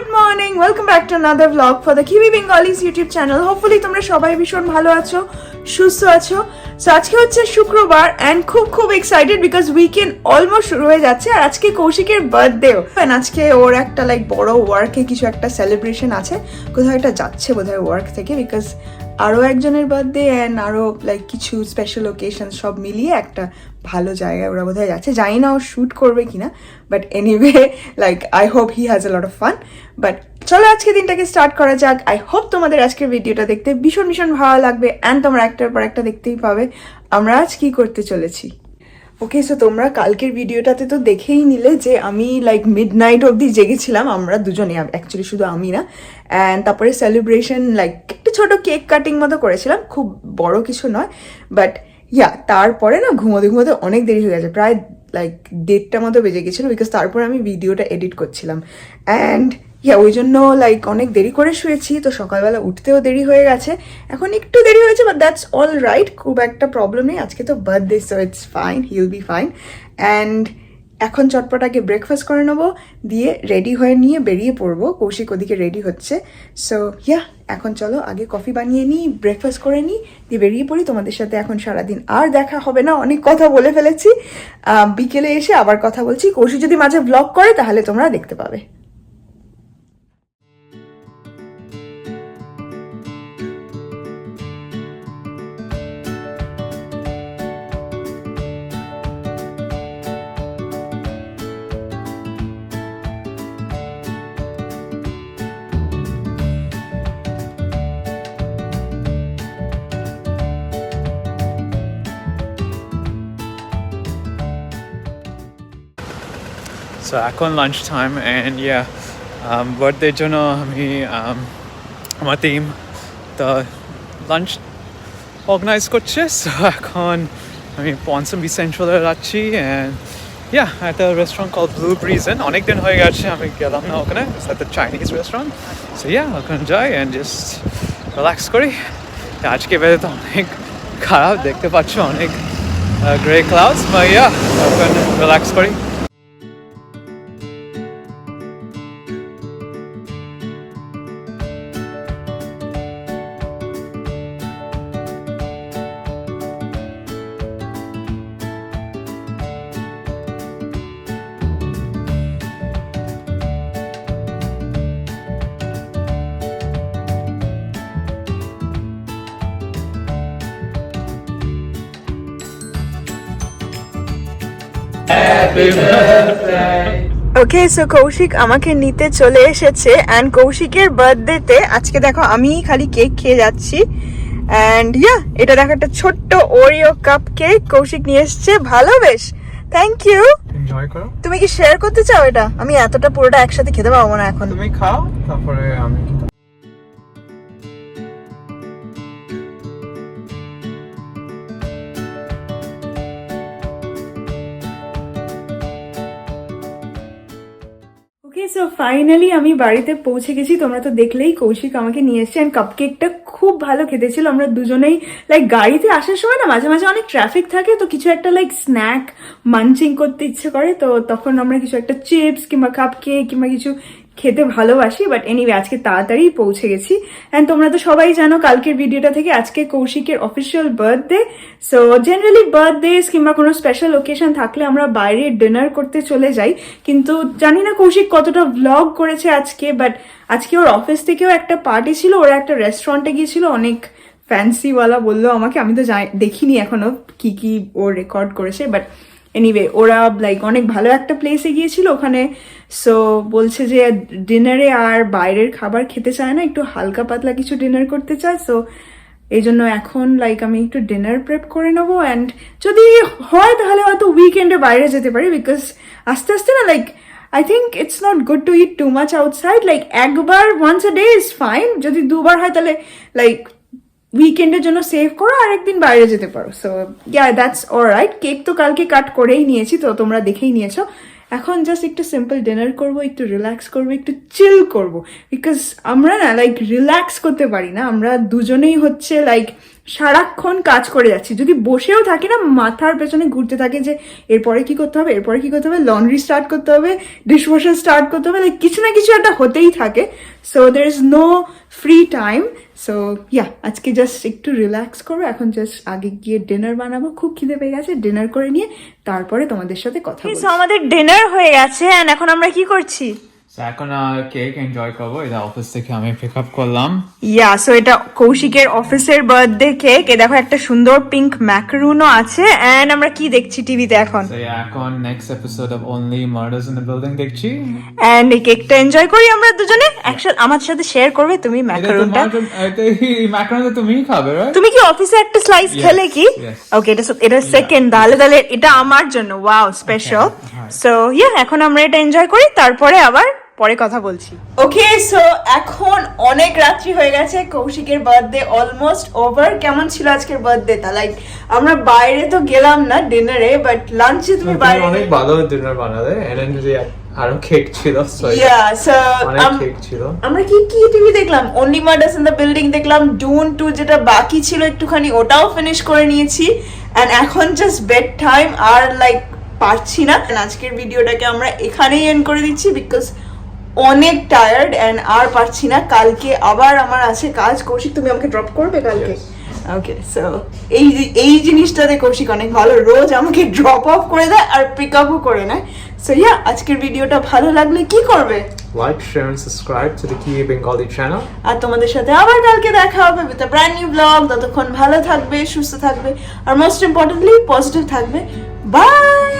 Good morning welcome back to another blog for the QB Bengalis YouTube channel hopefully তোমরা সবাই ভীষণ ভালো আছো, সুস্থ আছো। সো আজকে হচ্ছে শুক্রবার অ্যান্ড খুব খুব এক্সাইটেড বিকজ উইকেন্ড অলমোস্ট শুরু হয়ে যাচ্ছে আর আজকে কৌশিকের বার্থডেও আজকে ওর একটা লাইক বড় ওয়ার্কে কিছু একটা সেলিব্রেশন আছে। কোথাও একটা যাচ্ছে বোধহয় ওয়ার্ক থেকে বিকজ আরও একজনের বার্থডে অ্যান্ড আরও লাইক কিছু স্পেশাল ওকেশন সব মিলিয়ে একটা ভালো জায়গায় ওরা বোধহয় যাচ্ছে। জানি না ও শ্যুট করবে কিনা but anyway like I hope he has a lot of fun but চলো আজকে দিনটাকে স্টার্ট করা যাক। আই হোপ তোমাদের আজকের ভিডিওটা দেখতে ভীষণ ভীষণ ভালো লাগবে অ্যান্ড তোমরা একটার পর একটা দেখতেই পাবে। আমরা আজ কি করতে চলেছি? ওকে সো তোমরা কালকের ভিডিওটাতে তো দেখেই নিলে যে আমি লাইক মিড নাইট অবধি জেগেছিলাম। আমরা দুজনে অ্যাকচুয়ালি শুধু আমি না। অ্যান্ড তারপরে সেলিব্রেশন লাইক একটু ছোট কেক কাটিং মতো করেছিলাম। খুব বড় কিছু নয়। বাট ইয়া তারপরে না, ঘুমোতে ঘুমোতে অনেক দেরি হয়ে গেছে। প্রায় লাইক দেড়টা মতো বেজে গেছিল বিকজ তারপর আমি ভিডিওটা এডিট করছিলাম। অ্যান্ড ইয়া ওই জন্য লাইক অনেক দেরি করে শুয়েছি, তো সকালবেলা উঠতেও দেরি হয়ে গেছে। এখন একটু দেরি হয়েছে বাট দ্যাটস অল রাইট খুব একটা প্রবলেম নেই। আজকে তো birthday so it's fine he'll be fine and এখন চটপটাকে ব্রেকফাস্ট করে নেব, দিয়ে রেডি হয়ে নিয়ে বেরিয়ে পড়ব। কৌশিক ওদিকে রেডি হচ্ছে। সো ইয়া এখন চলো, আগে কফি বানিয়ে নিই ব্রেকফাস্ট করে নিই, দিয়ে বেরিয়ে পড়ি। তোমাদের সাথে এখন সারাদিন আর দেখা হবে না, অনেক কথা বলে ফেলেছি। বিকেলে এসে আবার কথা বলছি। কৌশিক যদি মাঝে ব্লগ করে, তাহলে তোমরা দেখতে পাবে। সো এখন লাঞ্চ টাইম অ্যান্ড ইয়া বার্থডের জন্য আমি um, আমার টিম তো লাঞ্চ অর্গানাইজ করছে সো এখন আমি পঞ্চম বি সেন্ট্রালে যাচ্ছি অ্যান্ড ইয়া একটা রেস্টুরেন্ট কল ব্লু ব্রিজেন অনেক দিন হয়ে গেছে আমি গেলাম না ওখানে একটা চাইনিজ রেস্টুরেন্ট সো ইয়া ওখানে যাই অ্যান্ড জাস্ট রিল্যাক্স করি তো আজকে বেড়ে তো অনেক খারাপ দেখতে পাচ্ছ অনেক গ্রে ক্লাউডস বা ইয়া ওখানে রিল্যাক্স করি ওকে সো কৌশিক আমাকে নিতে চলে এসেছে অ্যান্ড কৌশিকের বার্থডেতে আজকে দেখো আমি খালি কেক খেয়ে যাচ্ছি অ্যান্ড ইয়া এটা দেখো একটা ছোট্ট ওরিও কাপ কেক কৌশিক নিয়ে এসেছে ভালো বেশ থ্যাংক ইউ এনজয় করো। তুমি কি শেয়ার করতে চাও এটা? আমি এতটা পুরোটা একসাথে খেতে পারব না এখন। তুমি খাও তারপরে আমি ফাইনালি আমি বাড়িতে পৌঁছে গেছি। তোমরা তো দেখলেই কৌশিক আমাকে নিয়ে এসছে অ্যান্ড কাপকেকটা খুব ভালো খেতে ছিল। আমরা দুজনেই লাইক গাড়িতে আসার সময় না মাঝে মাঝে অনেক ট্রাফিক থাকে, তো কিছু একটা লাইক স্ন্যাক মানচিং করতে ইচ্ছে করে। তো তখন আমরা কিছু একটা চিপস কিংবা কাপকেক কিংবা কিছু খেতে ভালোবাসি বাট এনিওয়ে আজকে তাড়াতাড়ি পৌঁছে গেছি। অ্যান্ড তোমরা তো সবাই জানো, কালকের ভিডিওটা থেকে আজকে কৌশিকের official birthday so generally birthdays কিংবা কোনো স্পেশাল ওকেশন থাকলে আমরা বাইরে ডিনার করতে চলে যাই। কিন্তু জানি না কৌশিক কতটা ভ্লগ করেছে আজকে বাট আজকে ওর অফিস থেকেও একটা পার্টি ছিল, ওরা একটা রেস্টুরেন্টে গিয়েছিল, অনেক ফ্যান্সিওয়ালা বলল আমাকে। আমি তো দেখিনি এখনও কি কি ও রেকর্ড করেছে বাট এনিওয়ে ওরা লাইক অনেক ভালো একটা প্লেসে গিয়েছিল ওখানে। সো বলছে যে ডিনারে আর বাইরের খাবার খেতে চায় না, একটু হালকা পাতলা কিছু ডিনার করতে চায়। সো এই জন্য এখন লাইক আমি একটু ডিনার প্রেপ করে নেব। অ্যান্ড যদি হয়, তাহলে হয়তো উইকেন্ডে বাইরে যেতে পারি বিকজ আস্তে আস্তে না like I think it's not good to eat too much outside like একবার once a day is fine যদি দুবার হয়, তাহলে লাইক উইকেন্ডের জন্য সেভ করো, আর একদিন বাইরে যেতে পারো। So yeah that's all right cake তো কালকে কাট করেই নিয়েছি, তো তোমরা দেখেই নিয়েছো। এখন জাস্ট একটু সিম্পল ডিনার করব, একটু রিল্যাক্স করব, একটু চিল করব। বিকজ আমরা না লাইক রিল্যাক্স করতে পারি না। আমরা দুজনেই হচ্ছে লাইক সারাক্ষণ কাজ করে যাচ্ছি। যদি বসেও থাকি না মাথার পেছনে ঘুরতে থাকে যে এরপরে কি করতে হবে এরপরে কি করতে হবে লন্ড্রি স্টার্ট করতে হবে ডিশওয়াশার স্টার্ট করতে হবে লাইক কিছু না কিছু একটা হতেই থাকে। So there is no free time so yeah আজকে জাস্ট একটু রিল্যাক্স করব এখন জাস্ট আগে গিয়ে ডিনার বানাবো। খুব খিদে পেয়ে গেছে ডিনার করে নিয়ে তারপরে তোমাদের সাথে কথা আমাদের ডিনার হয়ে গেছে এখন আমরা কি করছি? এখন কেক এনজয় করব এটা অফিস থেকে আমি পিক আপ করলাম। ইয়া সো এটা কৌশিকের অফিসের বার্থডে কেক এ দেখো একটা সুন্দর পিঙ্ক ম্যাকারুনও আছে এন্ড আমরা কি দেখছি টিভিতে এখন? এখন next episode of only murders in the building দেখছি। এন্ড এই কেকটা এনজয় করি আমরা দুজনে? একসাথে আমার সাথে শেয়ার করবে তুমি ম্যাকারুনটা ম্যাকারনটা তুমিই খাবে রাইট তুমি কি অফিসে একটা স্লাইস খেলে কি? ওকে এটা এটা সেকেন্ড তাহলে তাহলে এটা আমার জন্য। Wow special. সো ইয়া এখন আমরা এটা এনজয় করি তারপরে আবার পরে কথা বলছি। ওকে সো এখন অনেক রাত্রি হয়ে গেছে কৌশিকের বার্থডে অলমোস্ট ওভার কেমন ছিল আজকের বার্থডে তা লাইক আমরা বাইরে তো গেলাম না ডিনারে বাট লাঞ্চে তুমি বাইরে অনেক ভালো ডিনার বানালে। এন্ড আরও কেক ছিল ইয়া সো অনেক কেক ছিল। আমরা কি কি টিভি দেখলাম? Only murders in the building দেখলাম ডুন টু যেটা বাকি ছিল একটুখানি ওটাও ফিনিশ করে নিয়েছি। এন্ড এখন জাস্ট বেড টাইম আর লাইক পারছি না। আজকের ভিডিওটাকে আমরা এখানেই এন্ড করে দিচ্ছি বিকজ অনেক টায়ার্ড এন্ড আর পারছি না। কালকে আবার আমার আছে কাজ। কৌশিক তুমি আমাকে ড্রপ করবে কালকে. ওকে সো এই এই জিনিসটাতে কৌশিক অনেক ভালো। রোজ আমাকে ড্রপ অফ করে দেয় আর পিক আপও করে নেয়। সো ইয়া আজকের ভিডিওটা ভালো লাগলে কি করবে? Like share and subscribe to the Q Bengali channel আর তোমাদের সাথে আবার কালকে দেখা হবে উইথ ব্র্যান্ড নিউ ব্লগ ততক্ষণ ভালো থাকবে সুস্থ থাকবে। আর মোস্ট ইম্পর্টেন্টলি পজিটিভ থাকবে। বাই